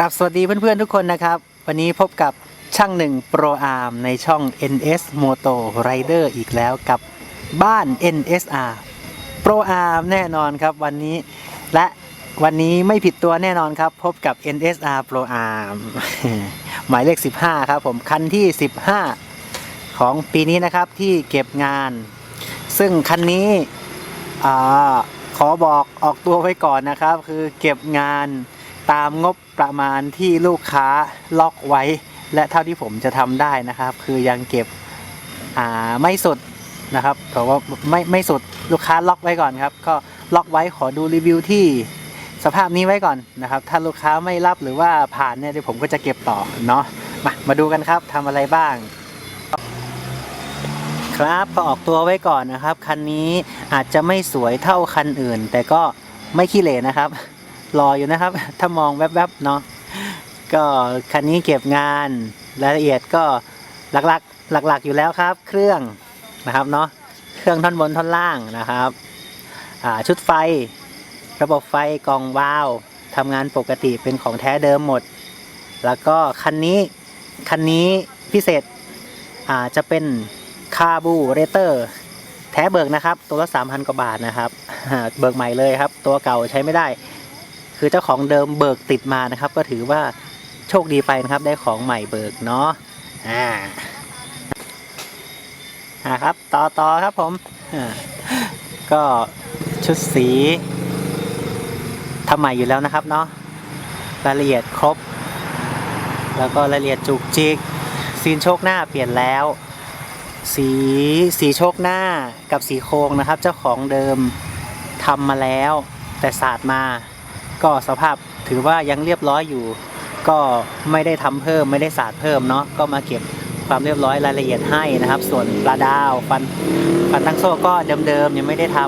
ครับสวัสดีเพื่อนๆทุกคนนะครับ วันนี้พบกับช่างหนึ่งโปรอาร์มในช่อง NS Moto Rider อีกแล้วกับบ้าน NSR Pro Arm แน่นอนครับวันนี้และวันนี้ไม่ผิดตัวแน่นอนครับ พบกับ NSR Pro Arm หมายเลข 15 ครับผมคันที่ 15 ของปีนี้นะครับที่เก็บงาน ซึ่งคันนี้อขอบอกออกตัวไว้ก่อนนะครับ คือเก็บงาน ตามงบประมาณที่ลูกค้าล็อกไว้ และเท่าที่ผมจะทำได้นะครับ คือยังเก็บอ่าไม่สุดนะครับแต่ว่าไม่ไม่สุดลูกค้าล็อกไว้ก่อนครับ ก็ล็อกไว้ขอดูรีวิวที่สภาพนี้ไว้ก่อนนะครับ ถ้าลูกค้าไม่รับหรือว่าผ่านเนี่ยเดี๋ยวผมก็จะเก็บต่อเนาะมามาดูกันครับทำอะไรบ้าง ครับก็ออกตัวไว้ก่อนนะครับ คันนี้อาจจะไม่สวยเท่าคันอื่น แต่ก็ไม่ขี้เหร่นะครับ รออยู่นะครับ ถ้ามองแวบๆเนาะก็คันนี้เก็บงานรายละเอียดก็หลักๆหลักๆอยู่แล้วครับ เครื่องนะครับเนาะเครื่องท่อนบนท่อนล่างนะครับชุดไฟ ระบบไฟกล่องวาล์วทำงานปกติเป็นของแท้เดิมหมด แล้วก็คันนี้คันนี้พิเศษจะเป็นคาบูเรเตอร์แท้เบิกนะครับ ตัวละ3,000 กว่าบาทนะครับ เบิกใหม่เลยครับ ตัวเก่าใช้ไม่ได้ คือเจ้าของเดิมเบิกติดมานะครับ ก็ถือว่าโชคดีไปนะครับ ได้ของใหม่เบิกเนาะอ่าอ่าครับต่อต่อครับผมอ่าก็ชุดสีทำใหม่อยู่แล้วนะครับเนาะรายละเอียดครบ แล้วก็รายละเอียดจุกจิกซีนโชคหน้าเปลี่ยนแล้ว สีสีโชคหน้ากับสีโครงนะครับ เจ้าของเดิมทำมาแล้ว แต่ศาสตร์มา ก็สภาพถือว่ายังเรียบร้อยอยู่ ก็ไม่ได้ทำเพิ่มไม่ได้ศาสตร์เพิ่มเนาะก็มาเก็บความเรียบร้อยรายละเอียดให้นะครับ ส่วนปลาดาวฟันฟันตั้งโซ่ก็เดิมๆยังไม่ได้ท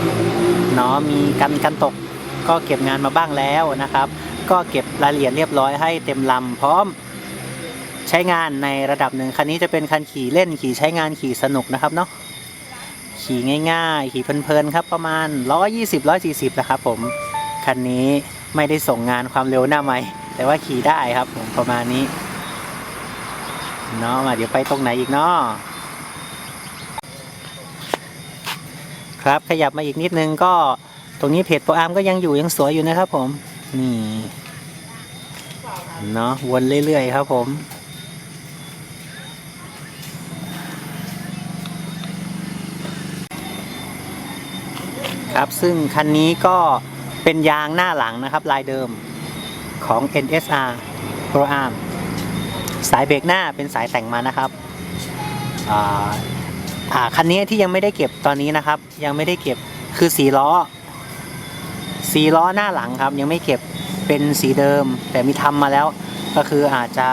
ำเนาะมีกันกันตกก็เก็บงานมาบ้างแล้วนะครับ ก็เก็บรายละเอียดเรียบร้อยให้เต็มลำพร้อมใช้งานในระดับหนึ่งคันนี้จะเป็นคันขี่เล่นขี่ใช้งานขี่สนุกนะครับเนาะขี่ง่ายๆ ขี่เพลินๆครับประมาณ 120 140นะครับผม คันนี้ไม่ได้ส่งงานความเร็วหน้าไม่แต่ว่าขี่ได้ครับผมประมาณนี้เนาะมาเดี๋ยวไปตรงไหนอีกเนาะครับขยับมาอีกนิดนึงก็ตรงนี้เพจโปรอามก็ยังอยู่ยังสวยอยู่นะครับผม นี่เนาะวนเรื่อยๆครับผมครับซึ่งคันนี้ก็ เป็นยางหน้าหลังนะครับลายเดิมของ NSR Pro Arm สายเบรกหน้าเป็นสายแต่งมานะครับคันนี้ที่ยังไม่ได้เก็บตอนนี้นะครับ ยังไม่ได้เก็บคือสีล้อสีล้อหน้าหลังครับ ยังไม่เก็บเป็นสีเดิม แต่มีทำมาแล้ว ก็คืออาจจะ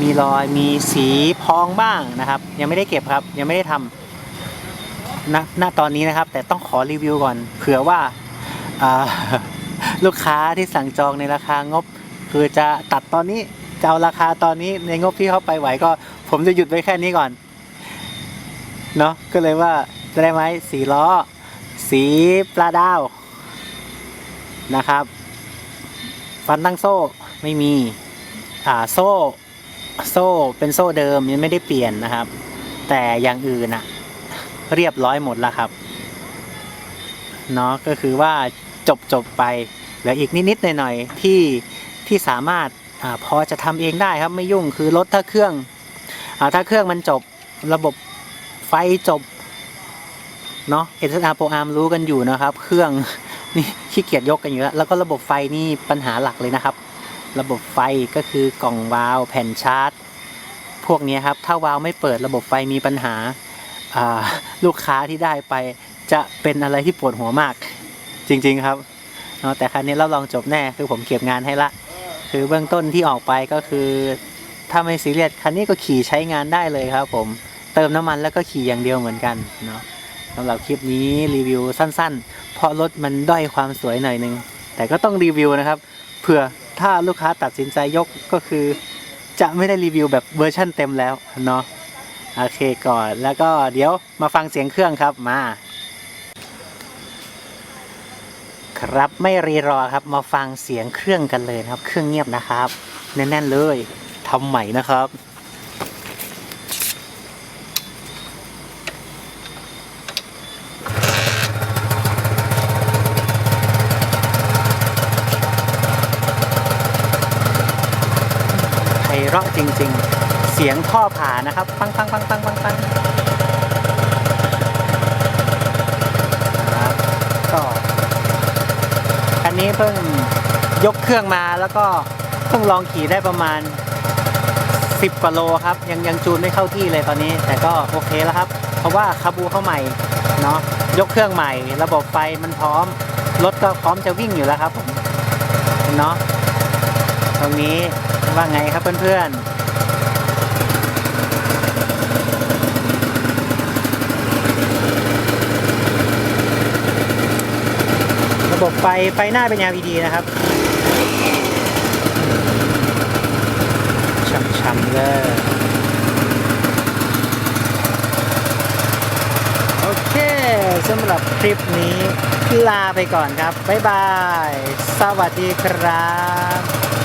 มีรอยมีสีพองบ้างนะครับ ยังไม่ได้เก็บครับ ยังไม่ได้ทำณณตอนนี้นะครับ แต่ต้องขอรีวิวก่อนเผื่อว่า ลูกค้าที่สั่งจองในราคางบ คือจะตัดตอนนี้จะเอาราคาตอนนี้ในงบที่เขาไปไหวก็ ผมจะหยุดไว้แค่นี้ก่อนเนาะก็เลยว่าจะได้ไหมสีล้อ สีปลาดาวนะครับ ฟันตั้งโซ่ไม่มีอ่าโซ่โซ่เป็นโซ่เดิมยังไม่ได้เปลี่ยนนะครับ แต่อย่างอื่นอะเรียบร้อยหมดแล้วครับเนาะก็คือว่าจบจบไป เหลืออีกนิดๆหน่อยๆที่ที่สามารถอพอจะทำเองได้ครับไม่ยุ่งคือรถถ้าเครื่องอถ้าเครื่องมันจบระบบไฟจบเนาะเอสอาร์โปรอาร์มรู้กันอยู่นะครับ เครื่องนี่ขี้เกียจยกกันอยู่แล้วแล้วก็ระบบไฟนี่ปัญหาหลักเลยนะครับ ระบบไฟก็คือกล่องวาล์วแผ่นชาร์จ พวกนี้ครับถ้าวาล์วไม่เปิดระบบไฟมีปัญหาลูกค้าที่ได้ไปจะเป็นอะไรที่ปวดหัวมาก จริง ๆครับ เนาะแต่คันนี้เราลองจบแน่คือผมเก็บงานให้ละ คือเบื้องต้นที่ออกไปก็คือ ถ้าไม่ซีเรียสคันนี้ก็ขี่ใช้งานได้เลยครับ ผมเติมน้ำมันแล้วก็ขี่อย่างเดียวเหมือนกันเนาะสำหรับคลิปนี้รีวิวสั้นๆ เพราะรถมันด้อยความสวยหน่อยนึง แต่ก็ต้องรีวิวนะครับเผื่อถ้าลูกค้าตัดสินใจยกก็คือ จะไม่ได้รีวิวแบบเวอร์ชั่นเต็มแล้วเนาะโอเคก่อนแล้วก็เดี๋ยวมาฟังเสียงเครื่องครับมา ครับไม่รีรอครับมาฟังเสียงเครื่องกันเลยครับ เครื่องเงียบนะครับ แน่นๆเลยทำใหม่นะครับไพเราะจริงๆ เสียงท่อผ่านะครับ ปังปังปังปังปังปังครับก็คั นี้เพิ่งยกเครื่องมาแล้วก็เพิ่งลองขี่ได้ประมาณ 10 กว่าโลครับ ยังยังจูนไม่เข้าที่เลยตอนนี้ แต่ก็โอเคแล้วครับ เพราะว่าคาบูเข้าใหม่เนาะยกเครื่องใหม่ ระบบไฟมันพร้อม รถก็พร้อมจะวิ่งอยู่แล้วครับผมเนาะตรงนี้ว่าไงครับเพื่อนๆ ระบบ ไฟไฟหน้าเป็น LED นะครับช้ำๆเลยโอเคสำหรับคลิปนี้ลาไปก่อนครับ บ๊ายบาย สวัสดีครับ